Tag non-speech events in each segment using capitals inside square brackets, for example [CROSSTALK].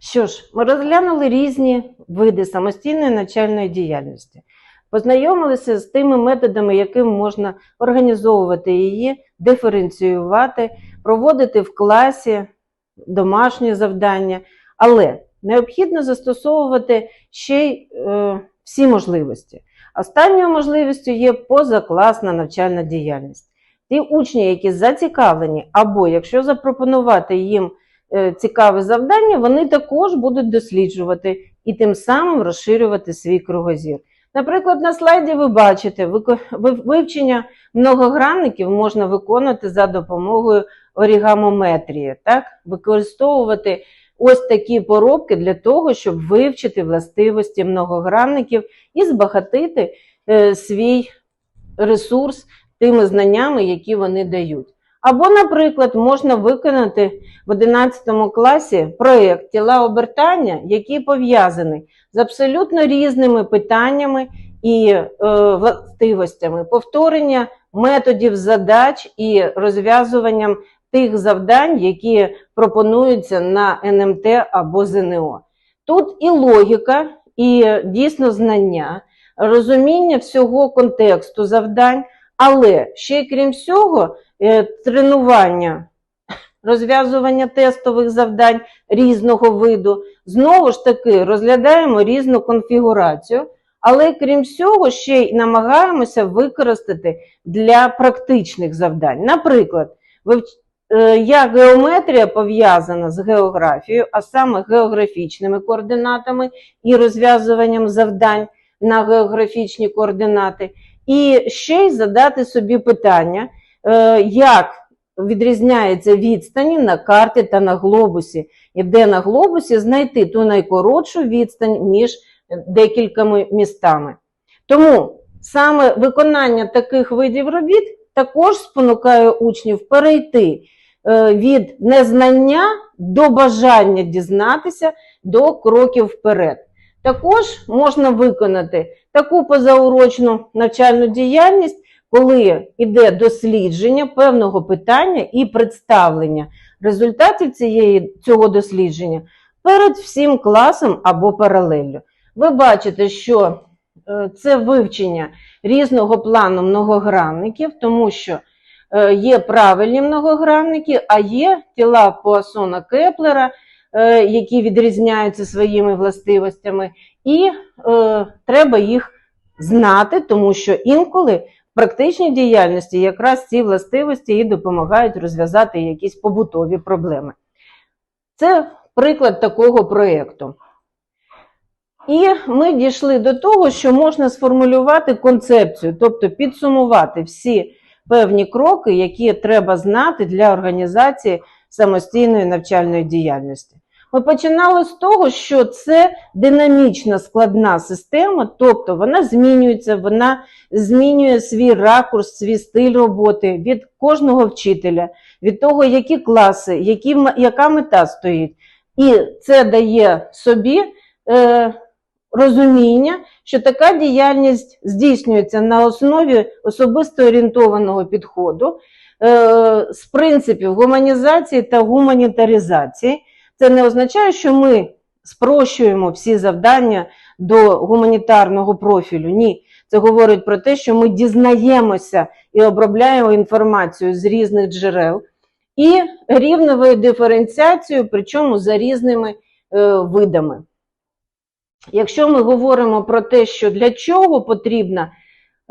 Що ж, ми розглянули різні види самостійної навчальної діяльності, познайомилися з тими методами, якими можна організовувати її, диференціювати, проводити в класі домашні завдання, але необхідно застосовувати ще й е, всі можливості. Останньою можливістю є позакласна навчальна діяльність. Ті учні, які зацікавлені, або якщо запропонувати їм цікаве завдання, вони також будуть досліджувати і тим самим розширювати свій кругозір. Наприклад, на слайді ви бачите, вивчення многогранників можна виконувати за допомогою орігамометрії, так? використовувати ось такі поробки для того, щоб вивчити властивості многогранників і збагатити е, свій ресурс тими знаннями, які вони дають. Або, наприклад, можна виконати в 11 класі проєкт тіла обертання, який пов'язаний з абсолютно різними питаннями і е, властивостями повторення методів задач і розв'язуванням тих завдань, які пропонуються на НМТ або ЗНО. Тут і логіка, і дійсно знання, розуміння всього контексту завдань, але ще й крім всього, е, тренування, розв'язування тестових завдань різного виду. Знову ж таки, розглядаємо різну конфігурацію, але крім всього, ще й намагаємося використати для практичних завдань. Наприклад, е, як геометрія пов'язана з географією, а саме географічними координатами і розв'язуванням завдань на географічні координати, і ще й задати собі питання, е, як відрізняється відстані на карті та на глобусі, і де на глобусі знайти ту найкоротшу відстань між декількома містами. Тому саме виконання таких видів робіт також спонукає учнів перейти е, від незнання до бажання дізнатися до кроків вперед. Також можна виконати таку позаурочну навчальну діяльність, коли йде дослідження певного питання і представлення результатів цієї, цього дослідження перед всім класом або паралеллю. Ви бачите, що е, це вивчення різного плану многогранників, тому що е, є правильні многогранники, а є тіла Пуассона Кеплера, які відрізняються своїми властивостями, і е, треба їх знати, тому що інколи в практичній діяльності якраз ці властивості і допомагають розв'язати якісь побутові проблеми. Це приклад такого проєкту. І ми дійшли до того, що можна сформулювати концепцію, тобто підсумувати всі певні кроки, які треба знати для організації самостійної навчальної діяльності. Ми починали з того, що це динамічна складна система, тобто вона змінюється, вона змінює свій ракурс, свій стиль роботи від кожного вчителя, від того, які класи, які, яка мета стоїть. І це дає собі е, розуміння, що така діяльність здійснюється на основі особисто орієнтованого підходу, е, з принципів гуманізації та гуманітаризації. Це не означає, що ми спрощуємо всі завдання до гуманітарного профілю. Ні, це говорить про те, що ми дізнаємося і обробляємо інформацію з різних джерел і рівневою диференціацією, причому за різними е, видами. Якщо ми говоримо про те, що для чого потрібна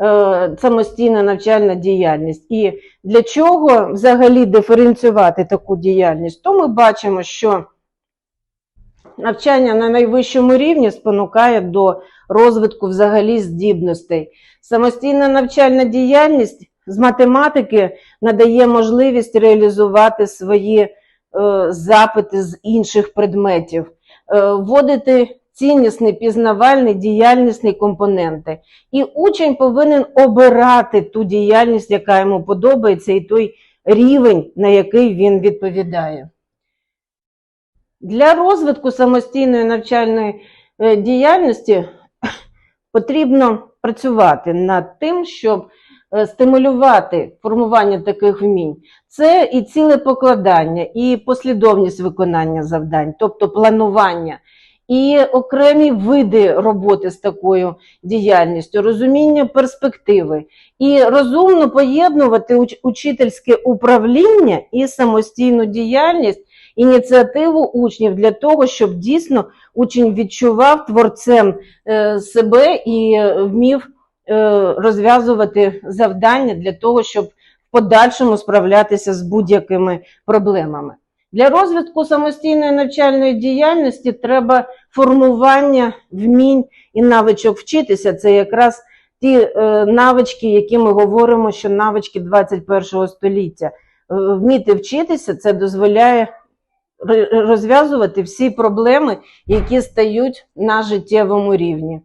е, самостійна навчальна діяльність і для чого взагалі диференціювати таку діяльність, то ми бачимо, що навчання на найвищому рівні спонукає до розвитку взагалі здібностей. Самостійна навчальна діяльність з математики надає можливість реалізувати свої е, запити з інших предметів, е, вводити ціннісні, пізнавальні, діяльнісні компоненти. І учень повинен обирати ту діяльність, яка йому подобається, і той рівень, на який він відповідає. Для розвитку самостійної навчальної е, діяльності [COUGHS] потрібно працювати над тим, щоб е, стимулювати формування таких вмінь, це і ціле покладання, і послідовність виконання завдань, тобто планування, і окремі види роботи з такою діяльністю, розуміння перспективи, і розумно поєднувати учительське управління і самостійну діяльність, ініціативу учнів для того, щоб дійсно учень відчував творцем е, себе і вмів е, розв'язувати завдання для того, щоб в подальшому справлятися з будь-якими проблемами. Для розвитку самостійної навчальної діяльності треба формування вмінь і навичок вчитися. Це якраз ті е, навички, які ми говоримо, що навички 21 століття. Вміти вчитися це дозволяє розв'язувати всі проблеми, які стають на життєвому рівні.